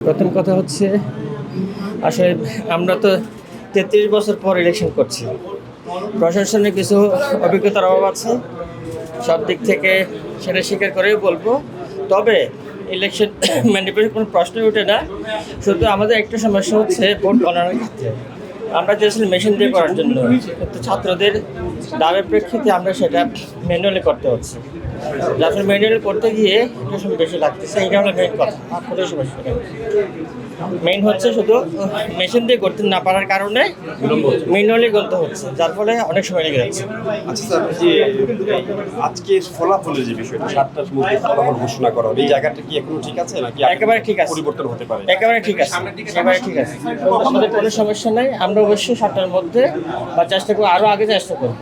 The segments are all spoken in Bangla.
প্রথম কথা হচ্ছে, আসলে আমরা তো তেত্রিশ বছর পর ইলেকশন করছি। প্রশাসনে কিছু অভিজ্ঞতার অভাব আছে, সব দিক থেকে সেটা স্বীকার করেই বলব। তবে ইলেকশন ম্যানিপুলেশন কোনো প্রশ্নই ওঠে না। শুধু আমাদের একটা সমস্যা হচ্ছে ভোট গণনার ক্ষেত্রে। আমরা চেয়েছিলাম মেশিন দিয়ে করার জন্য। কিন্তু ছাত্রদের দামের প্রেক্ষিতে আমরা সেটা ম্যানুয়ালি করতে হচ্ছে। যার ফলে ম্যানুয়ালি করতে গিয়ে একটু সময় বেশি লাগতেছে এটা হলো মেইন কথা। আর সমস্যা নেই। মেইন হচ্ছে শুধু মেশিন দিয়ে করতে না পারার কারণে ম্যানুয়ালি করতে হচ্ছে যার ফলে অনেক সময় লেগে যাচ্ছে। আচ্ছা স্যার যে আজকের ফলাফলের যে বিষয়টা সাতটার মধ্যে ফলাফল ঘোষণা করা হবে এই জায়গাটা কি এখনও ঠিক আছে নাকি একেবারে ঠিক আছে। পরিবর্তন হতে পারে? একেবারে ঠিক আছে। একেবারে ঠিক আছে। আমাদের কোনো সমস্যা নেই। আমরা অবশ্যই সাতটার মধ্যে বা চেষ্টা করব আরও আগে চেষ্টা করব।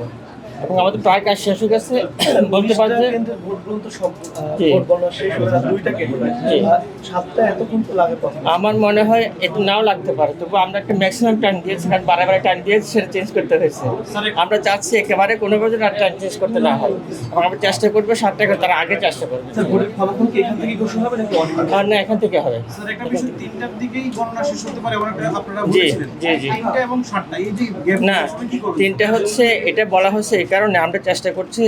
এবং আমাদের প্রায় কাজ শেষ হয়ে গেছে। বলতে পারি যে কেন্দ্রের ভোট গ্রহণ তো সব আহ, জি। ভোট গণনা শেষ যায় দুইটা কেন্দ্রে জি। আর সাতটা এতক্ষণ তো লাগে প্রথম। আমার মনে হয় এটা নাও লাগতে পারে। তবু আমরা একটা ম্যাক্সিমাম টাইম দিয়েছি কারণ বারে টাইম দিয়েছি সেটা চেঞ্জ করতে হয়েছে। আমরা চাচ্ছি একেবারে কোনো বছর আর টাইম চেঞ্জ করতে না হয়। এবং আমরা চেষ্টা করব সাতটা করে তার আগে চেষ্টা করব। স্যার ভোটের ফলাফল কি এখান থেকে ঘোষণা হবে নাকি অনেক আর না এখান থেকে হবে। স্যার একটা বিষয় তিনটার দিকেই গণনা শেষ হতে পারে এমন একটা আপনারা জি, জি, জি। তিনটা এবং সাতটা এই যে গ্যাপ না তিনটা হচ্ছে এটা বলা হচ্ছে এই কারণে আমরা চেষ্টা করছি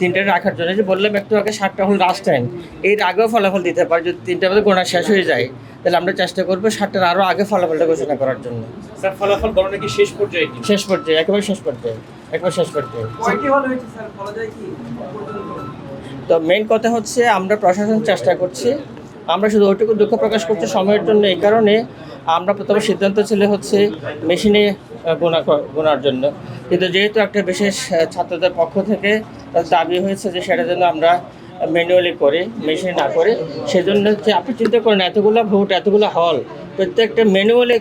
তিনটা রাখার জন্য। যে বললাম একটু আগে সাতটা হল লাস্ট টাইম এর আগেও ফলাফল দিতে পারে যদি তিনটা মধ্যে গোনা শেষ হয়ে যায় তাহলে আমরা চেষ্টা করব সাতটার আরও আগে ফলাফলটা ঘোষণা করার জন্য। স্যার ফলাফল গণনা কি শেষ পর্যায়ে কি? শেষ পর্যায়ে একেবারে শেষ পর্যায়ে একেবারে শেষ পর্যায়ে। তো মেন কথা হচ্ছে আমরা প্রশাসন চেষ্টা করছি। আমরা শুধু ওইটুকু দুঃখ প্রকাশ করছি সময়ের জন্য এই কারণে আমরা প্রথমে সিদ্ধান্ত ছিল হচ্ছে মেশিনে গোনা গোনার জন্য। কিন্তু যেহেতু একটা বিশেষ ছাত্রদের পক্ষ থেকে দাবি হয়েছে যে সেটা যেন আমরা ম্যানুয়ালি করে মেশিনে না করে, সেজন্য হচ্ছে আপনি চিন্তা করেন, এতগুলো ভোট এতগুলো হল প্রত্যেকটা ম্যানুয়ালি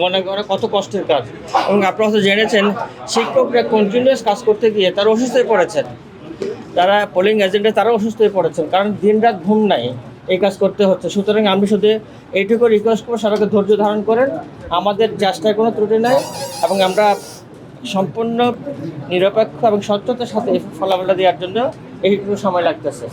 গণনা করা কত কষ্টের কাজ। এবং আপনারা হয়তো জেনেছেন, শিক্ষকরা কন্টিনিউয়াস কাজ করতে গিয়ে তারা অসুস্থ হয়ে পড়েছেন। তারা পোলিং এজেন্টে তারা অসুস্থ হয়ে পড়েছেন, কারণ দিন রাত ঘুম নাই, এই কাজ করতে হচ্ছে। সুতরাং আমি শুধু এইটুকু রিকোয়েস্ট করব সবাইকে ধৈর্য ধারণ করেন। আমাদের চেষ্টায় কোনো ত্রুটি নাই এবং আমরা সম্পূর্ণ নিরপেক্ষ এবং স্বচ্ছতার সাথে ফলাফলটা দেওয়ার জন্য এইটুকু সময় লাগতেছে।